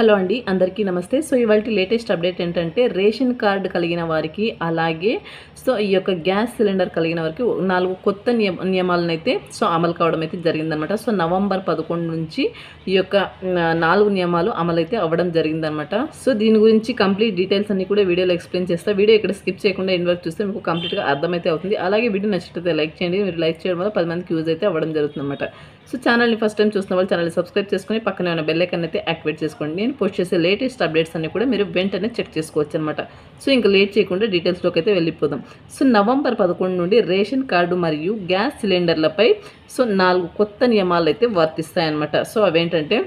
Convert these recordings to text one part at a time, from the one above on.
Hello అండి అందరికీ నమస్తే. సో ఇవాళ లేటెస్ట్ అప్డేట్ ఏంటంటే రేషన్ కార్డు కలిగిన వారికి అలాగే సో ఈ యొక్క గ్యాస్ సిలిండర్ కలిగిన వారికి నాలుగు కొత్త నియమ నియమాలను అయితే సో అమలు కావడం అయితే జరిగిందనమాట సో నవంబర్ పదకొండు నుంచి ఈ యొక్క నాలుగు నియమాలు అమలు అయితే అవ్వడం జరిగిందనమాట సో దీని గురించి కంప్లీట్ డీటెయిల్స్ అన్ని కూడా వీడియోలో ఎక్స్ప్లెయిన్ చేస్తా. వీడియో ఇక్కడ స్కిప్ చేయకుండా ఇన్వర్ట్ చూస్తే మీకు కంప్లీట్గా అర్థమైతే అవుతుంది. అలాగే వీడియో నచ్చితే లైక్ చేయండి. మీరు లైక్ చేయడం వల్ల పది మందికి యూజ్ అయితే అవ్వడం జరుగుతుంది అనమాట సో ఛానల్ని ఫస్ట్ టైం చూసిన వాళ్ళు ఛానల్ని సబ్స్క్రైబ్ చేసుకుని పక్కనే ఉన్న బెల్లైకన్ అయితే యాక్టివేట్ చేసుకోండి. నేను పోస్ట్ చేసే లేటెస్ట్ అప్డేట్స్ అన్ని కూడా మీరు వెంటనే చెక్ చేసుకోవచ్చు అనమాట సో ఇంకా లేట్ చేయకుండా డీటెయిల్స్లోకి అయితే వెళ్ళిపోదాం. సో నవంబర్ పదకొండు నుండి రేషన్ కార్డు మరియు గ్యాస్ సిలిండర్లపై సో నాలుగు కొత్త నియమాలు అయితే వర్తిస్తాయన్నమాట. సో అవేంటంటే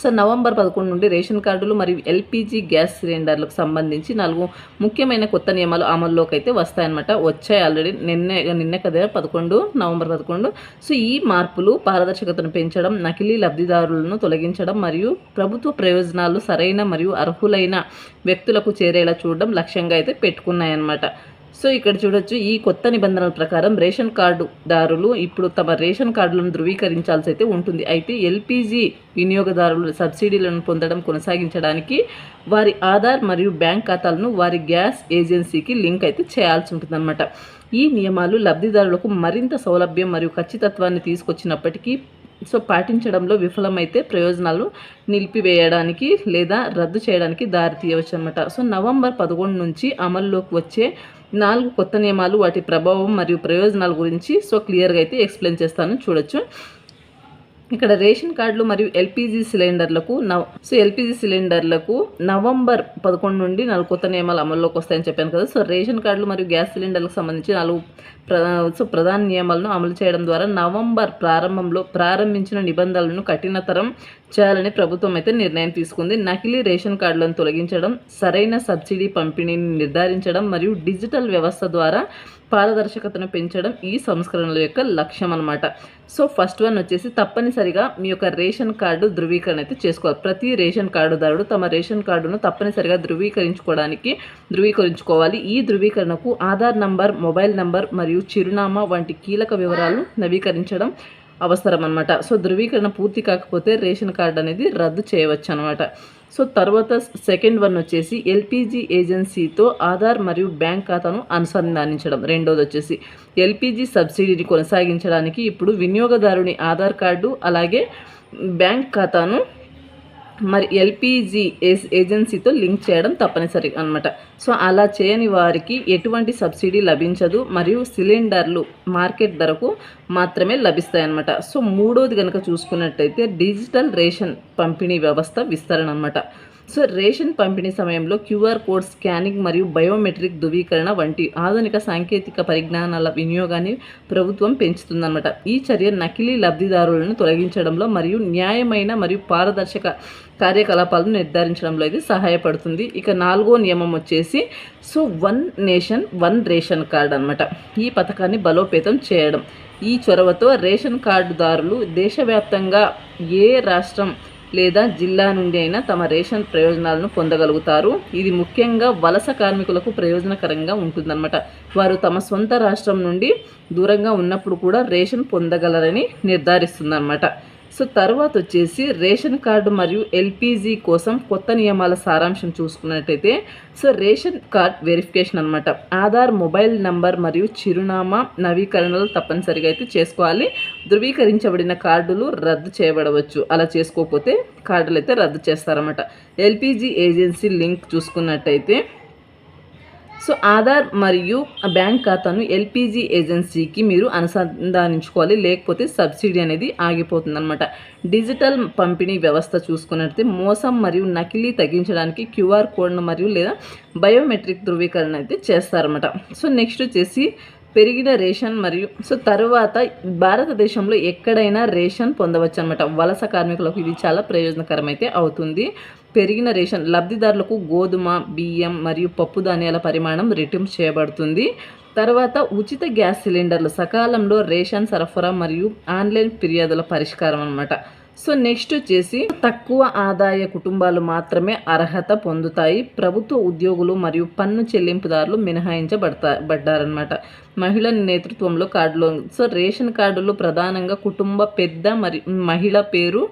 సో నవంబర్ పదకొండు నుండి రేషన్ కార్డులు మరియు ఎల్పిజి గ్యాస్ సిలిండర్లకు సంబంధించి నాలుగు ముఖ్యమైన కొత్త నియమాలు అమల్లోకి అయితే వస్తాయన్నమాట. వచ్చాయి ఆల్రెడీ నిన్నే నిన్న కదా పదకొండు నవంబర్ పదకొండు. సో ఈ మార్పులు పారదర్శకతను పెంచడం నకిలీ లబ్ధిదారులను తొలగించడం మరియు ప్రభుత్వ ప్రయోజనాలు సరైన మరియు అర్హులైన వ్యక్తులకు చేరేలా చూడడం లక్ష్యంగా అయితే పెట్టుకున్నాయన్నమాట. సో ఇక్కడ చూడొచ్చు ఈ కొత్త నిబంధనల ప్రకారం రేషన్ కార్డు దారులు ఇప్పుడు తమ రేషన్ కార్డులను ధృవీకరించాల్సి అయితే ఉంటుంది. అయితే ఎల్పిజి వినియోగదారులు సబ్సిడీలను పొందడం కొనసాగించడానికి వారి ఆధార్ మరియు బ్యాంక్ ఖాతాలను వారి గ్యాస్ ఏజెన్సీకి లింక్ అయితే చేయాల్సి ఉంటుందన్నమాట. ఈ నియమాలు లబ్ధిదారులకు మరింత సౌలభ్యం మరియు ఖచ్చితత్వాన్ని తీసుకొచ్చినప్పటికీ సో పాటించడంలో విఫలమైతే ప్రయోజనాలు నిలిపివేయడానికి లేదా రద్దు చేయడానికి దారి తీయవచ్చు అనమాట సో నవంబర్ పదకొండు నుంచి అమల్లోకి వచ్చే నాలుగు కొత్త నియమాలు వాటి ప్రభావం మరియు ప్రయోజనాల గురించి సో క్లియర్గా అయితే ఎక్స్ప్లెయిన్ చేస్తాను. చూడొచ్చు. ఇక్కడ రేషన్ కార్డులు మరియు ఎల్పిజి సిలిండర్లకు నవ సో ఎల్పిజి సిలిండర్లకు నవంబర్ పదకొండు నుండి నాలుగు కొత్త నియమాలు అమల్లోకి వస్తాయని చెప్పాను కదా. సో రేషన్ కార్డులు మరియు గ్యాస్ సిలిండర్లకు సంబంధించి నాలుగు సో ప్రధాన నియమాలను అమలు చేయడం ద్వారా నవంబర్ ప్రారంభంలో ప్రారంభించిన నిబంధనలను కఠినతరం చేయాలని ప్రభుత్వం అయితే నిర్ణయం తీసుకుంది. నకిలీ రేషన్ కార్డులను తొలగించడం సరైన సబ్సిడీ పంపిణీని నిర్ధారించడం మరియు డిజిటల్ వ్యవస్థ ద్వారా పారదర్శకతను పెంచడం ఈ సంస్కరణల యొక్క లక్ష్యం అనమాట సో ఫస్ట్ వన్ వచ్చేసి తప్పనిసరిగా మీ యొక్క రేషన్ కార్డు ధృవీకరణ అయితే చేసుకోవాలి. ప్రతి రేషన్ కార్డుదారుడు తమ రేషన్ కార్డును తప్పనిసరిగా ధృవీకరించుకోవడానికి ధృవీకరించుకోవాలి. ఈ ధృవీకరణకు ఆధార్ నంబర్ మొబైల్ నంబర్ మరియు చిరునామా వంటి కీలక వివరాలు నవీకరించడం అవసరం అనమాట సో ధృవీకరణ పూర్తి కాకపోతే రేషన్ కార్డు అనేది రద్దు చేయవచ్చు అనమాట సో తర్వాత సెకండ్ వన్ వచ్చేసి ఎల్పిజి ఏజెన్సీతో ఆధార్ మరియు బ్యాంక్ ఖాతాను అనుసంధానించడం. రెండోది వచ్చేసి ఎల్పిజి సబ్సిడీని కొనసాగించడానికి ఇప్పుడు వినియోగదారుని ఆధార్ కార్డు అలాగే బ్యాంక్ ఖాతాను మరి ఎల్పిజి ఏజెన్సీతో లింక్ చేయడం తప్పనిసరి అనమాట సో అలా చేయని వారికి ఎటువంటి సబ్సిడీ లభించదు మరియు సిలిండర్లు మార్కెట్ ధరకు మాత్రమే లభిస్తాయి అనమాట సో మూడోది కనుక చూసుకున్నట్టయితే డిజిటల్ రేషన్ పంపిణీ వ్యవస్థ విస్తరణ అనమాట సో రేషన్ పంపిణీ సమయంలో క్యూఆర్ కోడ్ స్కానింగ్ మరియు బయోమెట్రిక్ ధృవీకరణ వంటి ఆధునిక సాంకేతిక పరిజ్ఞానాల వినియోగాన్ని ప్రభుత్వం పెంచుతుందన్నమాట. ఈ చర్య నకిలీ లబ్ధిదారులను తొలగించడంలో మరియు న్యాయమైన మరియు పారదర్శక కార్యకలాపాలను నిర్ధారించడంలో ఇది సహాయపడుతుంది. ఇక నాలుగో నియమం వచ్చేసి so one nation one ration card అనమాట ఈ పథకాన్ని బలోపేతం చేయడం. ఈ చొరవతో రేషన్ కార్డుదారులు దేశవ్యాప్తంగా ఏ రాష్ట్రం లేదా జిల్లా నుండి అయినా తమ రేషన్ ప్రయోజనాలను పొందగలుగుతారు. ఇది ముఖ్యంగా వలస కార్మికులకు ప్రయోజనకరంగా ఉంటుందన్నమాట. వారు తమ సొంత రాష్ట్రం నుండి దూరంగా ఉన్నప్పుడు కూడా రేషన్ పొందగలరని నిర్ధారిస్తుందన్నమాట. సో తర్వాత వచ్చేసి రేషన్ కార్డు మరియు ఎల్పిజి కోసం కొత్త నియమాల సారాంశం చూసుకున్నట్టయితే సో రేషన్ కార్డ్ వెరిఫికేషన్ అనమాట ఆధార్ మొబైల్ నంబర్ మరియు చిరునామా నవీకరణలు తప్పనిసరిగా అయితే చేసుకోవాలి. ధృవీకరించబడిన కార్డులు రద్దు చేయబడవచ్చు. అలా చేసుకోకపోతే కార్డులు అయితే రద్దు చేస్తారన్నమాట. ఎల్పిజి ఏజెన్సీ లింక్ చూసుకున్నట్టయితే సో ఆధార్ మరియు బ్యాంక్ ఖాతాను ఎల్పిజి ఏజెన్సీకి మీరు అనుసంధానించుకోవాలి. లేకపోతే సబ్సిడీ అనేది ఆగిపోతుంది అనమాట డిజిటల్ పంపిణీ వ్యవస్థ చూసుకున్నట్లయితే మోసం మరియు నకిలీ తగ్గించడానికి క్యూఆర్ కోడ్ను మరియు లేదా బయోమెట్రిక్ ధృవీకరణ అయితే చేస్తారన్నమాట. సో నెక్స్ట్ వచ్చేసి పెరిగిన రేషన్ మరియు సో తర్వాత భారతదేశంలో ఎక్కడైనా రేషన్ పొందవచ్చు అనమాట వలస కార్మికులకు ఇది చాలా ప్రయోజనకరం అయితే అవుతుంది. పెరిగిన రేషన్ లబ్ధిదారులకు గోధుమ బియ్యం మరియు పప్పు ధాన్యాల పరిమాణం రెట్టింపు చేయబడుతుంది. తర్వాత ఉచిత గ్యాస్ సిలిండర్లు సకాలంలో రేషన్ సరఫరా మరియు ఆన్లైన్ ఫిర్యాదుల పరిష్కారం అనమాట సో నెక్స్ట్ వచ్చేసి తక్కువ ఆదాయ కుటుంబాలు మాత్రమే అర్హత పొందుతాయి. ప్రభుత్వ ఉద్యోగులు మరియు పన్ను చెల్లింపుదారులు మినహాయించబడతా పడ్డారనమాట మహిళల నేతృత్వంలో కార్డులో. సో రేషన్ కార్డులు ప్రధానంగా కుటుంబ పెద్ద మరియు మహిళ పేరు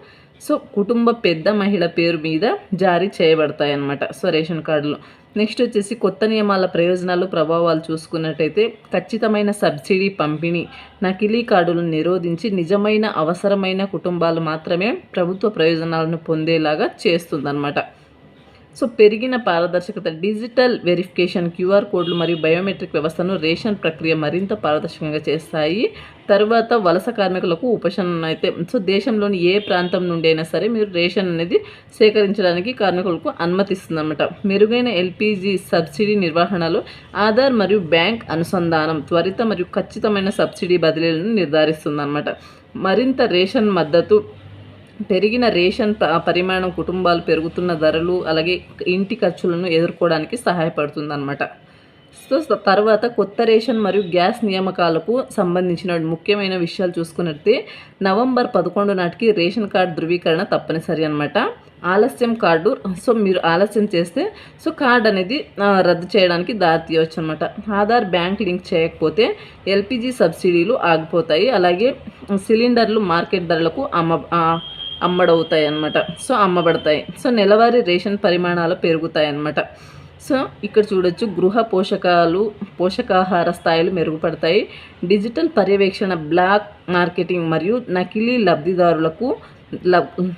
సో కుటుంబ పెద్ద మహిళ పేరు మీద జారీ చేయబడతాయి అన్నమాట సో రేషన్ కార్డులు. నెక్స్ట్ వచ్చేసి కొత్త నియమాల ప్రయోజనాలు ప్రభావాలు చూసుకున్నట్టయితే ఖచ్చితమైన సబ్సిడీ పంపిణీ నకిలీ కార్డులను నిరోధించి నిజమైన అవసరమైన కుటుంబాలు మాత్రమే ప్రభుత్వ ప్రయోజనాలను పొందేలాగా చేస్తుందన్నమాట. సో పెరిగిన పారదర్శకత డిజిటల్ వెరిఫికేషన్ క్యూఆర్ కోడ్లు మరియు బయోమెట్రిక్ వ్యవస్థను రేషన్ ప్రక్రియ మరింత పారదర్శకంగా చేస్తాయి. తర్వాత వలస కార్మికులకు ఉపశమనం అయితే సో దేశంలోని ఏ ప్రాంతం నుండి అయినా సరే మీరు రేషన్ అనేది సేకరించడానికి కార్మికులకు అనుమతిస్తుందన్నమాట. మెరుగైన ఎల్పిజి సబ్సిడీ నిర్వహణలో ఆధార్ మరియు బ్యాంక్ అనుసంధానం త్వరిత మరియు ఖచ్చితమైన సబ్సిడీ బదిలీలను నిర్ధారిస్తుందన్నమాట. మరింత రేషన్ మద్దతు పెరిగిన రేషన్ పరిమాణం కుటుంబాలు పెరుగుతున్న ధరలు అలాగే ఇంటి ఖర్చులను ఎదుర్కోవడానికి సహాయపడుతుంది అన్నమాట సో తర్వాత కొత్త రేషన్ మరియు గ్యాస్ నియామకాలకు సంబంధించిన ముఖ్యమైన విషయాలు చూసుకున్నట్టే నవంబర్ పదకొండు నాటికి రేషన్ కార్డు ధృవీకరణ తప్పనిసరి అనమాట ఆలస్యం కార్డు సో మీరు ఆలస్యం చేస్తే సో కార్డు అనేది రద్దు చేయడానికి దారి తీయవచ్చు అనమాట ఆధార్ బ్యాంక్ లింక్ చేయకపోతే ఎల్పిజి సబ్సిడీలు ఆగిపోతాయి. అలాగే సిలిండర్లు మార్కెట్ ధరలకు అమ్మ అమ్మడవుతాయి అన్నమాట సో అమ్మబడతాయి. సో నెలవారీ రేషన్ పరిమాణాలు పెరుగుతాయి అన్నమాట సో ఇక్కడ చూడొచ్చు గృహ పోషకాలు పోషకాహార స్థాయిలు మెరుగుపడతాయి. డిజిటల్ పర్యవేక్షణ బ్లాక్ మార్కెటింగ్ మరియు నకిలీ లబ్ధిదారులకు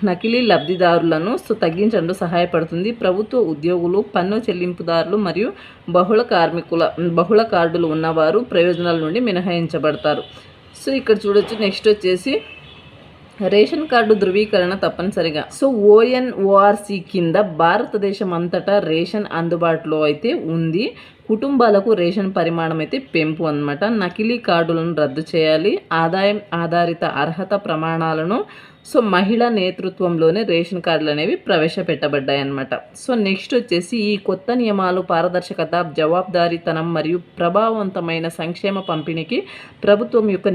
నకిలీ లబ్ధిదారులను సో తగ్గించడంలో సహాయపడుతుంది. ప్రభుత్వ ఉద్యోగులు పన్ను చెల్లింపుదారులు మరియు బహుళ కార్మికుల బహుళ కార్డులు ఉన్నవారు ప్రయోజనాల నుండి మినహాయించబడతారు. సో ఇక్కడ చూడొచ్చు నెక్స్ట్ వచ్చేసి రేషన్ కార్డు ధృవీకరణ తప్పనిసరిగా. సో ఓఎన్ఓఆర్సీ కింద భారతదేశం అంతటా రేషన్ అందుబాటులో అయితే ఉంది. కుటుంబాలకు రేషన్ పరిమాణం అయితే పెంపు అనమాట నకిలీ కార్డులను రద్దు చేయాలి. ఆదాయం ఆధారిత అర్హత ప్రమాణాలను సో మహిళా నేతృత్వంలోనే రేషన్ కార్డులు అనేవి ప్రవేశపెట్టబడ్డాయి అన్నమాట. సో నెక్స్ట్ వచ్చేసి ఈ కొత్త నియమాలు పారదర్శకత జవాబుదారీతనం మరియు ప్రభావవంతమైన సంక్షేమ పంపిణీకి ప్రభుత్వం యొక్క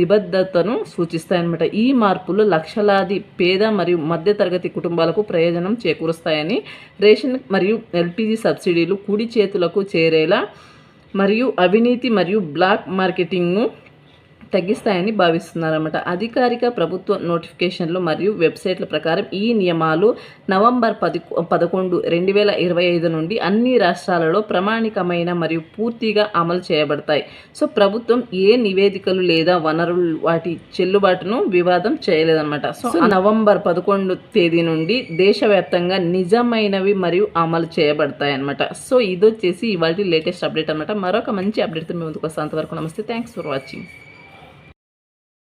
నిబద్ధతను సూచిస్తాయన్నమాట ఈ మార్పులు లక్షలాది పేద మరియు మధ్యతరగతి కుటుంబాలకు ప్రయోజనం చేకూరుస్తాయని రేషన్ మరియు ఎల్పిజి సబ్సిడీలు కుడి చేతులకు చేరేలా మరియు అవినీతి మరియు బ్లాక్ మార్కెటింగ్ను తగ్గిస్తాయని భావిస్తున్నారన్నమాట. అధికారిక ప్రభుత్వ నోటిఫికేషన్లు మరియు వెబ్సైట్ల ప్రకారం ఈ నియమాలు నవంబర్ పది పదకొండు రెండు వేల ఇరవై ఐదు నుండి అన్ని రాష్ట్రాలలో ప్రామాణికమైన మరియు పూర్తిగా అమలు చేయబడతాయి. సో ప్రభుత్వం ఏ నివేదికలు లేదా వనరులు వాటి చెల్లుబాటును వివాదం చేయలేదన్నమాట. సో నవంబర్ పదకొండు తేదీ నుండి దేశవ్యాప్తంగా నిజమైనవి మరియు అమలు చేయబడతాయి అనమాట సో ఇది వచ్చేసి ఇవాళ లేటెస్ట్ అప్డేట్ అనమాట మరొక మంచి అప్డేట్తో మేము ముందుకు వస్తాం అంతవరకు నమస్తే. Thanks for watching.